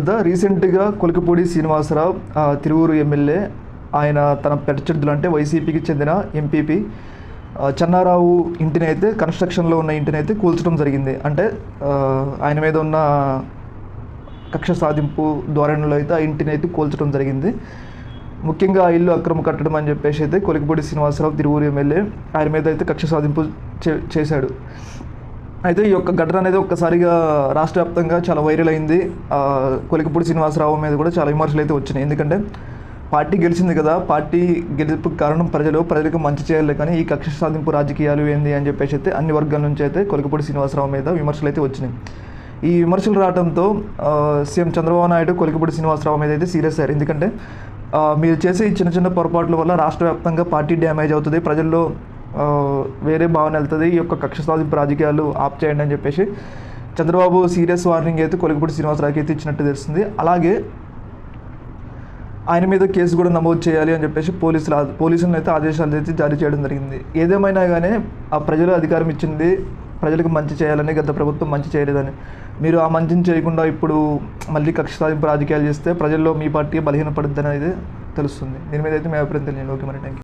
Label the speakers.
Speaker 1: రీసెంట్గా కొలికపూడి శ్రీనివాసరావు తిరువూరు ఎమ్మెల్యే ఆయన తన ప్రత్యర్థులు అంటే వైసీపీకి చెందిన ఎంపీపీ చెన్నారావు ఇంటిని అయితే కన్స్ట్రక్షన్లో ఉన్న ఇంటిని అయితే కూల్చడం జరిగింది. అంటే ఆయన మీద ఉన్న కక్ష సాధింపు ధోరణిలో అయితే ఆ ఇంటిని అయితే కూల్చడం జరిగింది. ముఖ్యంగా ఆ ఇల్లు అక్రమ కట్టడం అని చెప్పేసి అయితే కొలికపూడి శ్రీనివాసరావు తిరువూరు ఎమ్మెల్యే ఆయన మీద అయితే కక్ష సాధింపు చే- చేశాడు. అయితే ఈ యొక్క ఘటన అనేది ఒక్కసారిగా రాష్ట్ర వ్యాప్తంగా చాలా వైరల్ అయింది. కొలికపూడి శ్రీనివాసరావు మీద కూడా చాలా విమర్శలు అయితే వచ్చినాయి. ఎందుకంటే పార్టీ గెలిచింది కదా పార్టీ గెలుపు కారణం ప్రజలు ప్రజలకు మంచి చేయాలి కానీ ఈ కక్ష సాధింపు రాజకీయాలు ఏంది అని చెప్పేసి అయితే అన్ని వర్గాల నుంచి అయితే కొలికపూడి శ్రీనివాసరావు మీద విమర్శలు అయితే వచ్చినాయి. ఈ విమర్శలు రావడంతో సీఎం చంద్రబాబు నాయుడు కొలికపూడి శ్రీనివాసరావు మీద అయితే సీరియస్ అయ్యారు. ఎందుకంటే మీరు చేసే ఈ చిన్న చిన్న పొరపాట్ల వల్ల రాష్ట్ర వ్యాప్తంగా పార్టీ డ్యామేజ్ అవుతుంది. ప్రజల్లో వేరే భావన వెళ్తుంది. ఈ యొక్క కక్ష సాధింపు రాజకీయాలు ఆప్ చేయండి అని చెప్పేసి చంద్రబాబు సీరియస్ వార్నింగ్ అయితే కొలిగిపూడి శ్రీనివాసరావుకి అయితే ఇచ్చినట్టు తెలుస్తుంది. అలాగే ఆయన మీద కేసు కూడా నమోదు చేయాలి అని చెప్పేసి పోలీసులు పోలీసులను అయితే ఆదేశాలు అయితే జారీ చేయడం జరిగింది. ఏదేమైనా కానీ ఆ ప్రజలు అధికారం ఇచ్చింది ప్రజలకు మంచి చేయాలని గత ప్రభుత్వం మంచి చేయలేదని. మీరు ఆ మంచిని చేయకుండా ఇప్పుడు మళ్ళీ కక్ష సాధింపు రాజకీయాలు చేస్తే ప్రజల్లో మీ పార్టీ బలహీనపడుద్ది అనేది తెలుస్తుంది. దీని మీద అయితే మీ అభిప్రాయం తెలియదు ఓకే మరి థ్యాంక్ యూ